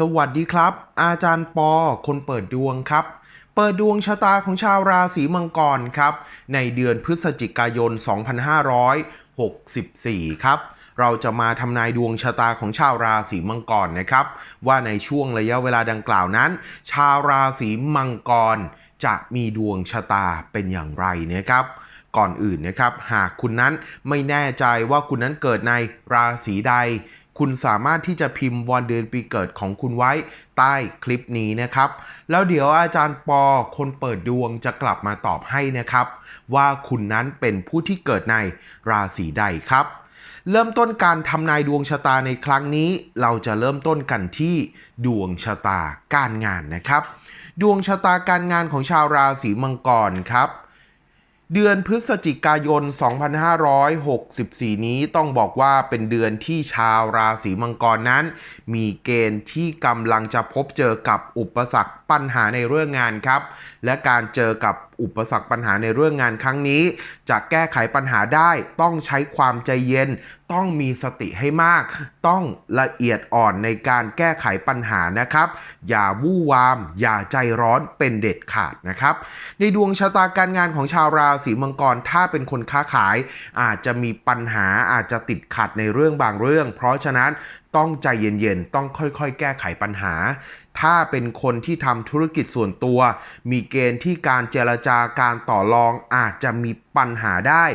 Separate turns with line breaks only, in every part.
สวัสดีครับ อาจารย์ปอ คนเปิดดวงครับ เปิดดวงชะตาของชาวราศีมังกรครับ ในเดือนพฤศจิกายน 2564 ครับ เราจะมาทำนายดวงชะตาของชาวราศีมังกรนะครับ ว่าในช่วงระยะเวลาดังกล่าวนั้น ชาวราศีมังกรจะมีดวงชะตาเป็นอย่างไรนะครับ ก่อนอื่นนะครับ หากคุณนั้นไม่แน่ใจว่าคุณนั้นเกิดในราศีใด คุณสามารถที่จะพิมพ์วันเดือนปีเกิดของคุณไว้ใต้คลิปนี้นะครับ แล้วเดี๋ยวอาจารย์ปอคนเปิดดวงจะกลับมาตอบให้นะครับ ว่าคุณนั้นเป็นผู้ที่เกิดในราศีใดครับ เริ่มต้นการทำนายดวงชะตาในครั้งนี้ เราจะเริ่มต้นกันที่ดวงชะตาการงานนะครับ ดวงชะตาการงานของชาวราศีมังกรครับ เดือนพฤศจิกายน 2564 นี้ต้องบอกว่าเป็นเดือนที่ชาวราศีมังกรนั้น มีเกณฑ์ที่กำลังจะพบเจอกับอุปสรรคปัญหาในเรื่องงานครับ และการเจอกับ อุปสรรคปัญหาในเรื่องงานครั้งนี้ จะแก้ไขปัญหาได้ต้องใช้ความใจเย็น ต้องมีสติให้มาก ต้องละเอียดอ่อนในการแก้ไขปัญหานะครับ อย่าวู่วาม อย่าใจร้อนเป็นเด็ดขาดนะครับ ในดวงชะตาการงานของชาวราศีมังกรถ้าเป็นคนค้าขาย อาจจะมีปัญหาอาจจะติดขัดในเรื่องบางเรื่อง เพราะฉะนั้นต้องใจเย็นๆ ต้องค่อยๆ แก้ไขปัญหา ถ้าเป็นคนที่ทำธุรกิจส่วนตัว มีเกณฑ์ที่การเจรจาการต่อรองอาจจะมีปัญหาได้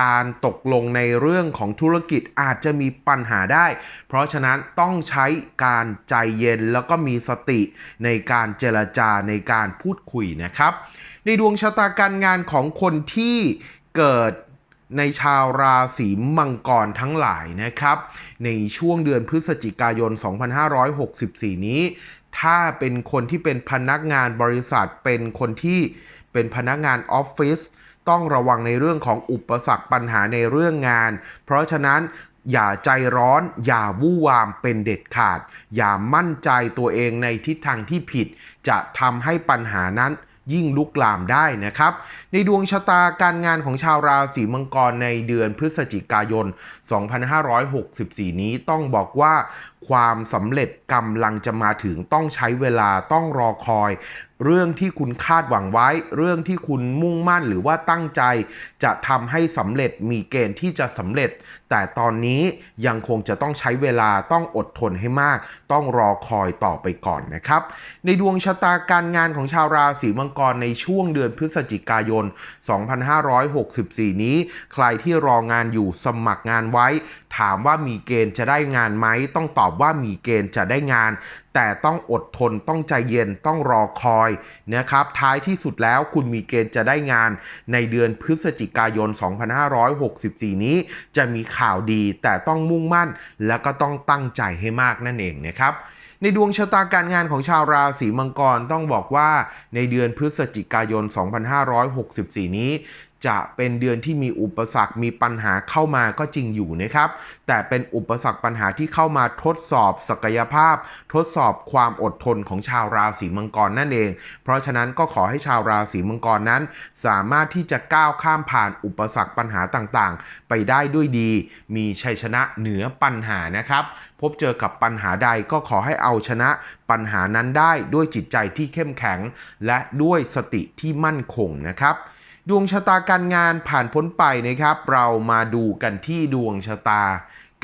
การตกลงในเรื่องของธุรกิจอาจจะมีปัญหาได้ เพราะฉะนั้นต้องใช้การใจเย็นแล้วก็มีสติในการเจรจาในการพูดคุยนะครับ ในดวงชะตาการงานของคนที่เกิดในชาวราศีมังกรทั้งหลายนะครับ ในช่วงเดือนพฤศจิกายน 2564 นี้ ถ้าเป็นคนที่เป็นพนักงานบริษัทเป็นคนที่ เป็นพนักงานออฟฟิศต้องระวังในเรื่องของอุปสรรคปัญหาในเรื่องงาน เพราะฉะนั้นอย่าใจร้อน อย่าวู่วามเป็นเด็ดขาด อย่ามั่นใจตัวเองในทิศทางที่ผิด จะทำให้ปัญหานั้นยิ่งลุกลามได้นะครับ ในดวงชะตาการงานของชาวราศีมังกรในเดือนพฤศจิกายน 2564 นี้ต้องบอกว่าความสำเร็จกำลังจะมาถึงต้องใช้เวลาต้องรอคอย เรื่องที่คุณคาดหวังไว้ เรื่องที่คุณมุ่งมั่นหรือว่าตั้งใจ จะทำให้สำเร็จมีเกณฑ์ที่จะสำเร็จ แต่ตอนนี้ยังคงจะต้องใช้เวลาต้องอดทนให้มาก ต้องรอคอยต่อไปก่อนนะครับ ในดวงชะตาการงานของชาวราศีมังกรในช่วงเดือนพฤศจิกายน 2564 นี้ ใครที่รองานอยู่สมัครงานไว้ ถามว่ามีเกณฑ์จะได้งานไหมต้องตอบว่ามีเกณฑ์จะได้งาน แต่ต้องอดทนต้องใจเย็นต้องรอคอยนะครับท้ายที่สุดแล้วคุณมีเกณฑ์จะได้งานในเดือนพฤศจิกายน 2564 นี้ จะมีข่าวดีแต่ต้องมุ่งมั่น และก็ต้องตั้งใจให้มากนั่นเองนะครับในดวงชะตาการงานของชาวราศีมังกรต้องบอกว่าในเดือนพฤศจิกายน 2564 นี้ จะเป็นเดือนที่มีอุปสรรคมีปัญหาเข้ามาก็จริงอยู่นะครับ แต่เป็นอุปสรรคปัญหาที่เข้ามาทดสอบศักยภาพ ทดสอบความอดทนของชาวราศีมังกรนั่นเอง เพราะฉะนั้นก็ขอให้ชาวราศีมังกรนั้น สามารถที่จะก้าวข้ามผ่านอุปสรรคปัญหาต่างๆ ไปได้ด้วยดี มีชัยชนะเหนือปัญหานะครับ พบเจอกับปัญหาใดก็ขอให้เอาชนะปัญหานั้นได้ด้วยจิตใจที่เข้มแข็ง และด้วยสติที่มั่นคงนะครับ ดวงชะตาการงานผ่านพ้นไปนะครับ เรามาดูกันที่ดวงชะตา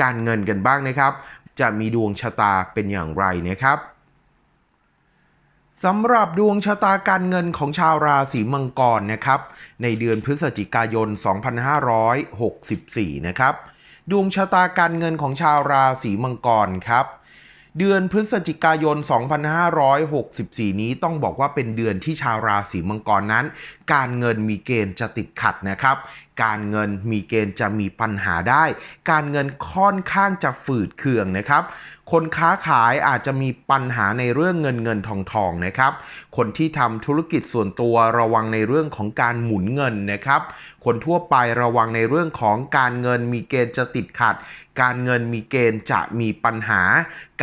การเงินกันบ้างนะครับ จะมีดวงชะตาเป็นอย่างไรนะครับสำหรับดวงชะตาการเงินของชาวราศีมังกรนะครับ ในเดือนพฤศจิกายน 2564 นะครับ ดวงชะตาการเงินของชาวราศีมังกรครับ เดือนพฤศจิกายน 2564 นี้ต้องบอกว่าเป็นเดือนที่ชาวราศีมังกรนั้น การเงินมีเกณฑ์จะติดขัดนะครับการเงินมีเกณฑ์จะมีปัญหาได้ การเงินค่อนข้างจะฝืดเคืองนะครับ คนค้าขายอาจจะมีปัญหาในเรื่องเงินเงินทองทองนะครับ คนที่ทำธุรกิจส่วนตัวระวังในเรื่องของการหมุนเงินนะครับ คนทั่วไประวังในเรื่องของการเงินมีเกณฑ์จะติดขัด การเงินมีเกณฑ์จะมีปัญหา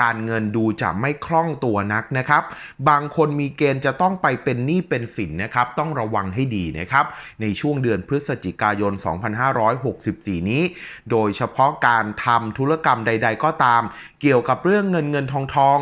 การเงินดูจะไม่คล่องตัวนักนะครับ บางคนมีเกณฑ์จะต้องไปเป็นหนี้เป็นสินนะครับ ต้องระวังให้ดีนะครับ ในช่วงเดือนพฤศจิกายายน 2564 นี้ โดยเฉพาะการทำธุรกรรมใด ๆ ก็ตาม เกี่ยวกับเรื่องเงินเงินทองทอง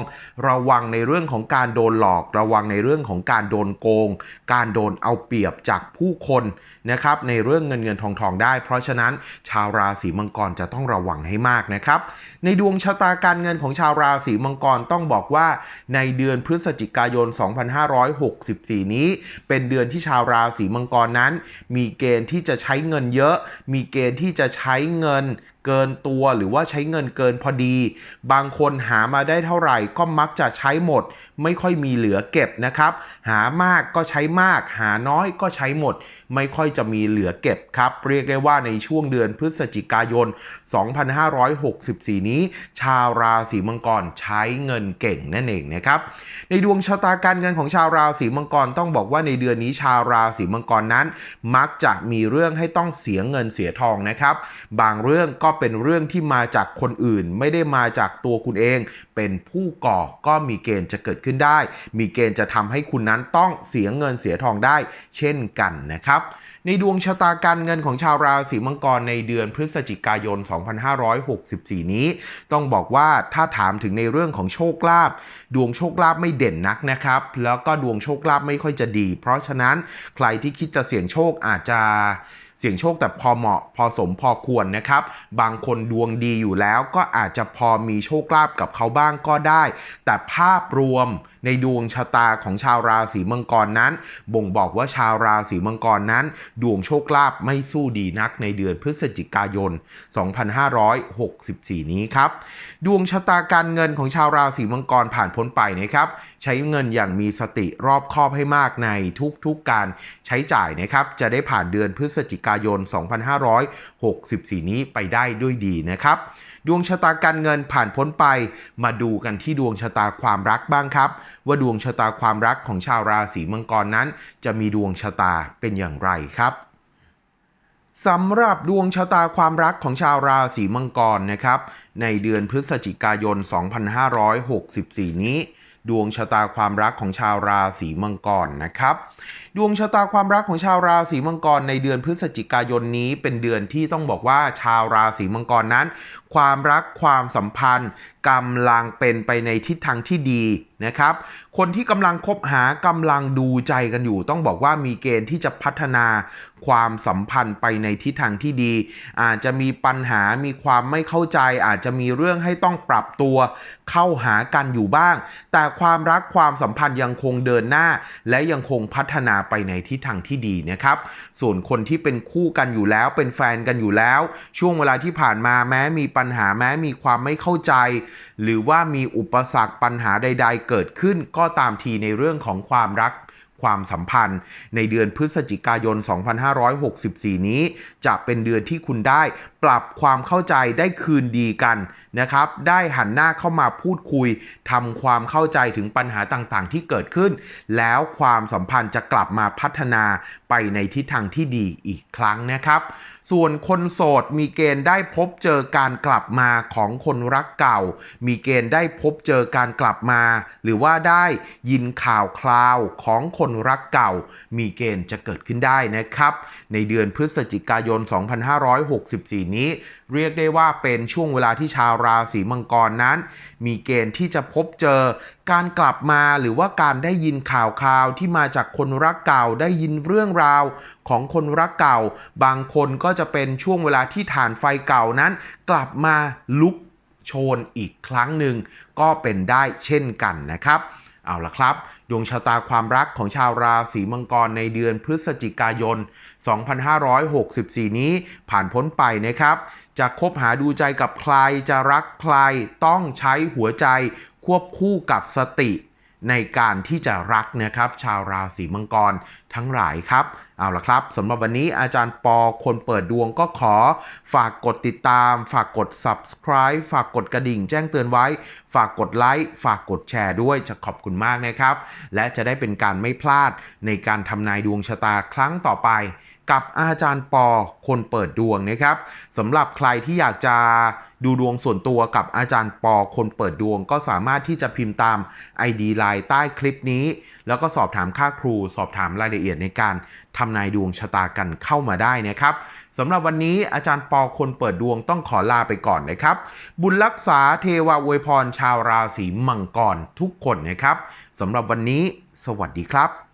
ระวังในเรื่องของการโดนหลอก ระวังในเรื่องของการโดนโกง การโดนเอาเปรียบจากผู้คนนะครับในเรื่องเงินเงินทองทองได้ เพราะฉะนั้นชาวราศีมังกรจะต้องระวังให้มากนะครับ ในดวงชะตาการเงินของชาวราศีมังกรต้องบอกว่าในเดือนพฤศจิกายน 2564 นี้ เป็นเดือนที่ชาวราศีมังกรนั้น มีเกณฑ์ที่จะใช้เงินเยอะ มีเกณฑ์ที่จะใช้เงิน เกินตัวหรือว่าใช้เงินเกินพอดี บางคนหามาได้เท่าไหร่ก็มักจะใช้หมด ไม่ค่อยมีเหลือเก็บนะครับ หามากก็ใช้มาก หาน้อยก็ใช้หมด ไม่ค่อยจะมีเหลือเก็บครับ เรียกได้ว่าในช่วงเดือนพฤศจิกายน 2564 นี้ ชาวราศีมังกรใช้เงินเก่งนั่นเองนะครับในดวงชะตาการเงินของชาวราศีมังกรต้องบอกว่าในเดือนนี้ชาวราศีมังกรนั้น มักจะมีเรื่องให้ต้องเสียเงินเสียทองนะครับ บางเรื่องก็เป็นเรื่องที่มาจากคนอื่น ไม่ได้มาจากตัวคุณเอง เป็นผู้ก่อก็มีเกณฑ์จะเกิดขึ้นได้ มีเกณฑ์จะทำให้คุณนั้นต้องเสียเงินเสียทองได้ เช่นกันนะครับ ในดวงชะตาการเงินของชาวราศีมังกรในเดือนพฤศจิกายน 2564 นี้ ต้องบอกว่าถ้าถามถึงในเรื่องของโชคลาภดวงโชคลาภไม่เด่นนักนะครับ แล้วก็ดวงโชคลาภไม่ค่อยจะดี เพราะฉะนั้นใครที่คิดจะเสี่ยงโชคอาจจะ เสี่ยงโชคแต่พอเหมาะพอสมพอควรนะครับ บางคนดวงดีอยู่แล้วก็อาจจะพอมีโชคลาภกับเขาบ้างก็ได้ แต่ภาพรวมในดวงชะตาของชาวราศีมังกรนั้น บ่งบอกว่าชาวราศีมังกรนั้น ดวงโชคลาภไม่สู้ดีนักในเดือนพฤศจิกายน 2564 นี้ครับ ดวงชะตาการเงินของชาวราศีมังกรผ่านพ้นไปนะครับ ใช้เงินอย่างมีสติรอบคอบให้มากในทุกๆการใช้จ่ายนะครับ จะได้ผ่านเดือนพฤศจิกายน 2564 นี้ไปได้ด้วยดีนะครับ ดวงชะตาการเงินผ่านพ้นไป มาดูกันที่ดวงชะตาความรักบ้างครับ ว่าดวงชะตาความรักของชาวราศีมังกรนั้น จะมีดวงชะตาเป็นอย่างไรครับสำหรับดวงชะตาความรักของชาวราศีมังกรนะครับ ในเดือนพฤศจิกายน 2564 นี้ ดวงชะตาความรักของชาวราศีมังกรนะครับ ดวงชะตาความรักของชาวราศีมังกรในเดือนพฤศจิกายนนี้ เป็นเดือนที่ต้องบอกว่าชาวราศีมังกรนั้น ความรักความสัมพันธ์กำลังเป็นไปในทิศทางที่ดีนะครับ คนที่กำลังคบหากำลังดูใจกันอยู่ ต้องบอกว่ามีเกณฑ์ที่จะพัฒนาความสัมพันธ์ไปในทิศทางที่ดี อาจจะมีปัญหามีความไม่เข้าใจอาจจะจะมีเรื่องให้ต้องปรับตัวเข้าหากันอยู่บ้าง แต่ความรักความสัมพันธ์ยังคงเดินหน้า และยังคงพัฒนาไปในทิศทางที่ดีนะครับ ส่วนคนที่เป็นคู่กันอยู่แล้วเป็นแฟนกันอยู่แล้ว ช่วงเวลาที่ผ่านมาแม้มีปัญหาแม้มีความไม่เข้าใจ หรือว่ามีอุปสรรคปัญหาใด ๆ เกิดขึ้นก็ตามทีในเรื่องของความรัก ความสัมพันธ์ ในเดือนพฤศจิกายน 2564 นี้ จะเป็นเดือนที่คุณได้ปรับความเข้าใจได้คืนดีกันนะครับ ได้หันหน้าเข้ามาพูดคุยทำความเข้าใจถึงปัญหาต่างๆ ที่เกิดขึ้น แล้วความสัมพันธ์จะกลับมาพัฒนาไปในทิศทางที่ดีอีกครั้งนะครับ ส่วนคนโสดมีเกณฑ์ได้พบเจอการกลับมาของคนรักเก่า มีเกณฑ์ได้พบเจอการกลับมา หรือว่าได้ยินข่าวคราวของคนคนรักเก่า มีเกณฑ์จะเกิดขึ้นได้นะครับ ในเดือนพฤศจิกายน 2564 นี้ เรียกได้ว่าเป็นช่วงเวลาที่ชาวราศีมังกรนั้น มีเกณฑ์ที่จะพบเจอการกลับมาหรือว่าการได้ยินข่าวคราวที่มาจากคนรักเก่าได้ยินเรื่องราวของคนรักเก่า บางคนก็จะเป็นช่วงเวลาที่ฐานไฟเก่านั้น กลับมาลุกโชนอีกครั้งหนึ่งก็เป็นได้เช่นกันนะครับ เอาละครับ ดวงชะตาความรักของชาวราศีมังกรในเดือนพฤศจิกายน 2564 นี้ผ่านพ้นไปนะครับ จะคบหาดูใจกับใครจะรักใครต้องใช้หัวใจควบคู่กับสติ ในการที่จะรักนะครับชาวราศีมังกรทั้งหลายครับ เอาละครับสำหรับวันนี้อาจารย์ปอคนเปิดดวงก็ขอ ฝากกดติดตาม ฝากกด subscribe ฝากกดกระดิ่งแจ้งเตือนไว้ ฝากกดไลค์ฝากกดแชร์ด้วยจะขอบคุณมากนะครับ และจะได้เป็นการไม่พลาดในการทำนายดวงชะตาครั้งต่อไป กับอาจารย์ปอคนเปิดดวงนะครับสำหรับใครที่อยากจะดูดวงส่วนตัวกับอาจารย์ปอคนเปิดดวง ก็สามารถที่จะพิมพ์ตาม ID ไลน์ใต้คลิปนี้ แล้วก็สอบถามค่าครู สอบถามรายละเอียดในการทำนายดวงชะตากันเข้ามาได้นะครับสำหรับวันนี้อาจารย์ปอคนเปิดดวงต้องขอลาไปก่อนนะครับ บุญรักษาเทวาอวยพรชาวราศีมังกรทุกคนนะครับสำหรับวันนี้ สวัสดีครับ